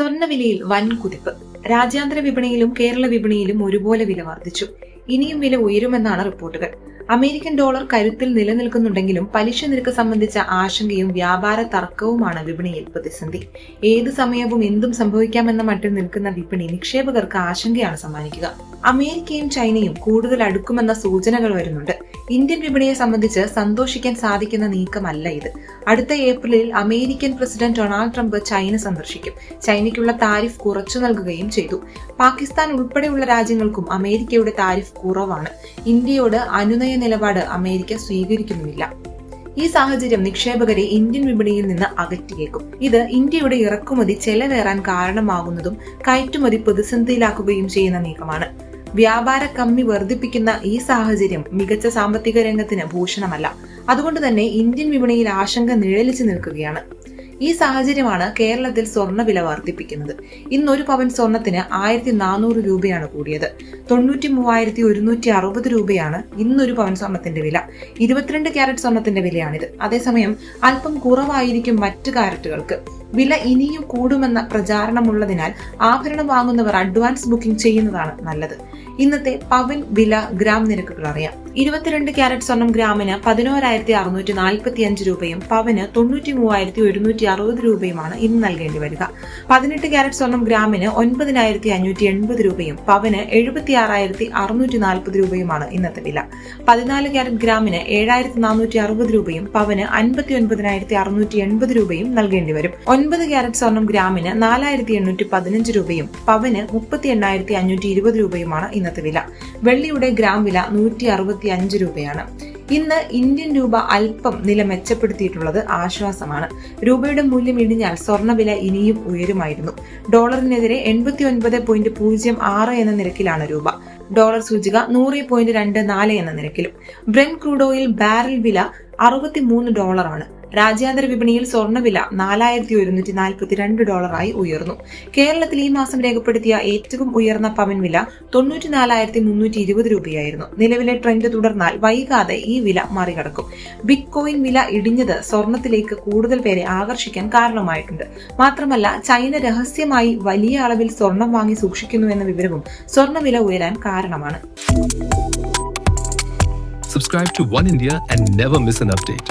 സ്വർണവിലയിൽ വൻ കുതിപ്പ് രാജ്യാന്തര വിപണിയിലും കേരള വിപണിയിലും ഒരുപോലെ വില വർദ്ധിച്ചു. ഇനിയും വില ഉയരുമെന്നാണ് റിപ്പോർട്ടുകൾ. അമേരിക്കൻ ഡോളർ കരുത്തിൽ നിലനിൽക്കുന്നുണ്ടെങ്കിലും പലിശ നിരക്ക് സംബന്ധിച്ച ആശങ്കയും വ്യാപാര തർക്കവുമാണ് വിപണിയിൽ പ്രതിസന്ധി. ഏത് സമയവും എന്തും സംഭവിക്കാമെന്ന മട്ടിൽ നിൽക്കുന്ന വിപണി നിക്ഷേപകർക്ക് ആശങ്കയാണ് സമ്മാനിക്കുക. അമേരിക്കയും ചൈനയും കൂടുതൽ അടുക്കുമെന്ന സൂചനകൾ വരുന്നുണ്ട്. ഇന്ത്യൻ വിപണിയെ സംബന്ധിച്ച് സന്തോഷിക്കാൻ സാധിക്കുന്ന നീക്കമല്ല ഇത്. അടുത്ത ഏപ്രിലിൽ American president Donald Trump China സന്ദർശിക്കും. ചൈനയ്ക്കുള്ള താരിഫ് കുറച്ചു നൽകുകയും ചെയ്തു. പാകിസ്ഥാൻ ഉൾപ്പെടെയുള്ള രാജ്യങ്ങൾക്കും അമേരിക്കയുടെ താരിഫ് കുറവാണ്. ഇന്ത്യയോട് അനുനയ നിലപാട് അമേരിക്ക സ്വീകരിക്കുന്നുമില്ല. ഈ സാഹചര്യം നിക്ഷേപകരെ ഇന്ത്യൻ വിപണിയിൽ നിന്ന് അകറ്റിയേക്കും. ഇത് ഇന്ത്യയുടെ ഇറക്കുമതി ചെലവേറാൻ കാരണമാകുന്നതും കയറ്റുമതി പ്രതിസന്ധിയിലാക്കുകയും ചെയ്യുന്ന നീക്കമാണ്. വ്യാപാര കമ്മി വർദ്ധിപ്പിക്കുന്ന ഈ സാഹചര്യം മികച്ച സാമ്പത്തിക രംഗത്തിന് ഭൂഷണമല്ല. അതുകൊണ്ട് തന്നെ ഇന്ത്യൻ വിപണിയിൽ ആശങ്ക നിഴലിച്ചു നിൽക്കുകയാണ്. ഈ സാഹചര്യമാണ് കേരളത്തിൽ സ്വർണവില വർദ്ധിപ്പിക്കുന്നത്. ഇന്ന് ഒരു പവൻ സ്വർണത്തിന് ആയിരത്തി നാനൂറ് രൂപയാണ് കൂടിയത്. തൊണ്ണൂറ്റി മൂവായിരത്തി ഒരുന്നൂറ്റി അറുപത് രൂപയാണ് ഇന്നൊരു പവൻ സ്വർണത്തിന്റെ വില. ഇരുപത്തിരണ്ട് ക്യാരറ്റ് സ്വർണത്തിന്റെ വിലയാണിത്. അതേസമയം അല്പം കുറവായിരിക്കും മറ്റു കാരറ്റുകൾക്ക് വില ഇനിയും കൂടുമെന്ന പ്രചാരണമുള്ളതിനാൽ ആഭരണം വാങ്ങുന്നവർ അഡ്വാൻസ് ബുക്കിംഗ് ചെയ്യുന്നതാണ് നല്ലത്. ഇന്നത്തെ പവൻ വില ഗ്രാം നിരക്കുകൾ അറിയാം. ഇരുപത്തിരണ്ട് ക്യാരറ്റ് സ്വർണം ഗ്രാമിന് പതിനോരായിരത്തി അറുന്നൂറ്റി നാൽപ്പത്തി അഞ്ച് രൂപയും പവന് തൊണ്ണൂറ്റി മൂവായിരത്തി ഒരുന്നൂറ്റി അറുപത് രൂപയുമാണ് ഇന്ന് നൽകേണ്ടി വരിക. പതിനെട്ട് ക്യാരറ്റ് സ്വർണം ഗ്രാമിന് ഒൻപതിനായിരത്തി അഞ്ഞൂറ്റി എൺപത് രൂപയും പവന് എഴുപത്തി ആറായിരത്തി അറുന്നൂറ്റി നാൽപ്പത് രൂപയുമാണ് ഇന്നത്തെ വില. പതിനാല് ക്യാരറ്റ് ഗ്രാമിന് ഏഴായിരത്തി നാനൂറ്റി അറുപത് രൂപയും പവന് അൻപത്തി ഒൻപതിനായിരത്തി അറുന്നൂറ്റി എൺപത് രൂപയും നൽകേണ്ടി വരും. ഒൻപത് ക്യാരറ്റ് സ്വർണം ഗ്രാമിന് നാലായിരത്തി എണ്ണൂറ്റി പതിനഞ്ച് രൂപയും പവന് മുപ്പത്തി എണ്ണായിരത്തി അഞ്ഞൂറ്റി ഇരുപത് രൂപയുമാണ് ഇന്നത്തെ വില. വെള്ളിയുടെ ഗ്രാം വില നൂറ്റി അറുപത്തി അഞ്ച് രൂപയാണ്. ഇന്ന് ഇന്ത്യൻ രൂപ അല്പം നില മെച്ചപ്പെടുത്തിയിട്ടുള്ളത് ആശ്വാസമാണ്. രൂപയുടെ മൂല്യം ഇടിഞ്ഞാൽ സ്വർണവില ഇനിയും ഉയരുമായിരുന്നു. ഡോളറിനെതിരെ എൺപത്തി ഒൻപത് പോയിന്റ് പൂജ്യം ആറ് എന്ന നിരക്കിലാണ് രൂപ. ഡോളർ സൂചിക നൂറ് പോയിന്റ് രണ്ട് നാല് എന്ന നിരക്കിലും. ബ്രെൻ ക്രൂഡോയിൽ ബാരൽ വില അറുപത്തിമൂന്ന് ഡോളറാണ് രാജ്യാന്തര വിപണിയിൽ സ്വർണവില നാലായിരത്തി ഒരുന്നൂറ്റി നാൽപ്പത്തി രണ്ട് ഡോളറായി ഉയർന്നു. കേരളത്തിൽ ഈ മാസം രേഖപ്പെടുത്തിയ ഏറ്റവും ഉയർന്ന പവൻ വില തൊണ്ണൂറ്റി നാലായിരത്തി മുന്നൂറ്റി ഇരുപത് രൂപയായിരുന്നു. നിലവിലെ ട്രെൻഡ് തുടർന്നാൽ വൈകാതെ ഈ വില മറികടക്കും. ബിറ്റ് കോയിൻ വില ഇടിഞ്ഞത് സ്വർണത്തിലേക്ക് കൂടുതൽ പേരെ ആകർഷിക്കാൻ കാരണമായിട്ടുണ്ട്. മാത്രമല്ല ചൈന രഹസ്യമായി വലിയ അളവിൽ സ്വർണം വാങ്ങി സൂക്ഷിക്കുന്നു എന്ന വിവരവും സ്വർണവില ഉയരാൻ കാരണമാണ്. Subscribe to One India and never miss an update.